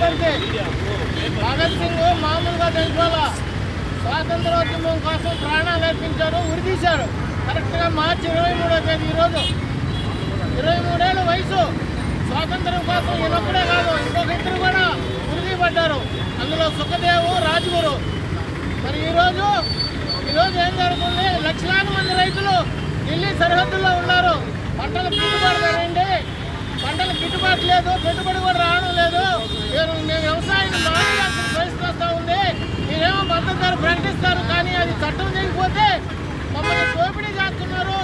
భగత్ సింగ్ మామూలుగా తెలుసుకోవాలా? స్వాతంత్రోద్యమం కోసం ప్రాణాలు అర్పించారు ఉరితీశారు కరెక్ట్గా మార్చి ఇరవై మూడో తేదీ ఈరోజు. ఇరవై మూడేళ్ళ వయసు. స్వాతంత్రం కోసం ఈయనొక్కడే కాదు ఇంకొక ఇద్దరు కూడా ఉరికి పడ్డారు అందులో సుఖదేవు రాజుగురు. మరి ఈరోజు ఈరోజు ఏం జరుగుతుంది? లక్షలాది మంది రైతులు ఢిల్లీ సరిహద్దుల్లో ఉన్నారు. పంటలు గిట్టుబాటు లేదండి పంటలు గిట్టుబాటు లేదు పెట్టుబడి కూడా లేదు. మీరు మేము వ్యవసాయాన్ని మానేయాల్సిన పరిస్థితి వస్తూ ఉంది మీరేమో మద్దతు ధర ప్రకటిస్తారు కానీ అది చట్టం చేయకపోతే మమ్మల్ని దోపిడీ చేస్తున్నారు.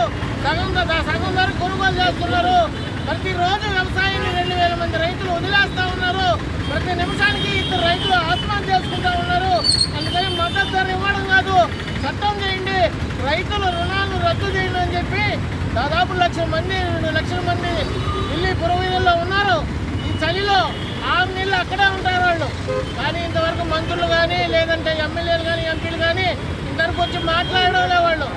సగం సగం ధర కొనుగోలు చేస్తున్నారు. ప్రతిరోజు వ్యవసాయాన్ని రెండు వేల మంది రైతులు వదిలేస్తూ ఉన్నారు. ప్రతి నిమిషానికి ఇద్దరు రైతులు ఆత్మహత్య చేసుకుంటూ ఉన్నారు. అందుకని మద్దతు ధర ఇవ్వడం కాదు చట్టం చేయండి. రైతుల రుణాలను రద్దు చేయండి అని చెప్పి దాదాపు లక్ష మంది రెండు లక్షల మంది ఢిల్లీ పురవీధుల్లో ఆరు అక్కడే ఉంటారు వాళ్ళు. కానీ ఇంతవరకు మంత్రులు కానీ లేదంటే ఎమ్మెల్యేలు కానీ ఎంపీలు కానీ ఇంతవరకు వచ్చి మాట్లాడడం లే వాళ్ళు.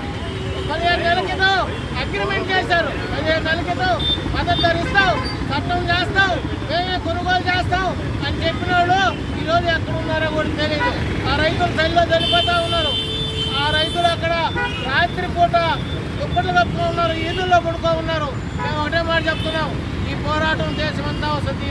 పదిహేను నెలల క్రితం అగ్రిమెంట్ చేశారు. పదిహేను నెలల క్రితం మద్దతు ధరిస్తాం చట్టం చేస్తాం మేమే కొనుగోలు చేస్తాం అని చెప్పిన వాళ్ళు ఈరోజు ఎక్కడ ఉన్నారో కూడా తెలియదు ఆ రైతులు తల్లిలో చనిపోతూ ఉన్నారు. ఆ రైతులు అక్కడ రాత్రిపూట దుప్పట్లు కప్పుకో ఉన్నారు ఈదుల్లో పడుకో ఉన్నారు. మేము ఒకటే మాట చెప్తున్నాం. ఈ పోరాటం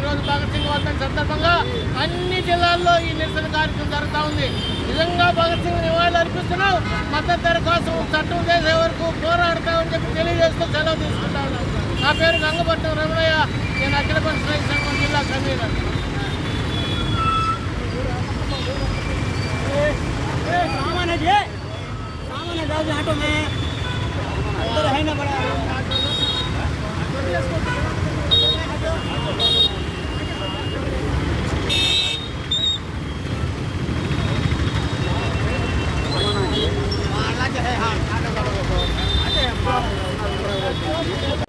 ఈరోజు భగత్ సింగ్ వర్ధన్ సందర్భంగా అన్ని జిల్లాల్లో ఈ నిరసన కార్యక్రమం జరుగుతూ ఉంది. నిజంగా భగత్ సింగ్ నివాళులు అర్పిస్తున్నాం. మద్దతు ధర కోసం చట్టం చేసే వరకు పోరాడతామని చెప్పి తెలియజేస్తూ సెలవు తీసుకుంటా ఉన్నాం. నా పేరు గంగపట్నం రమణయ్య. నేను అఖిలపక్ష రైతు జిల్లా కన్వీనర్ సామాన్య సామాన్య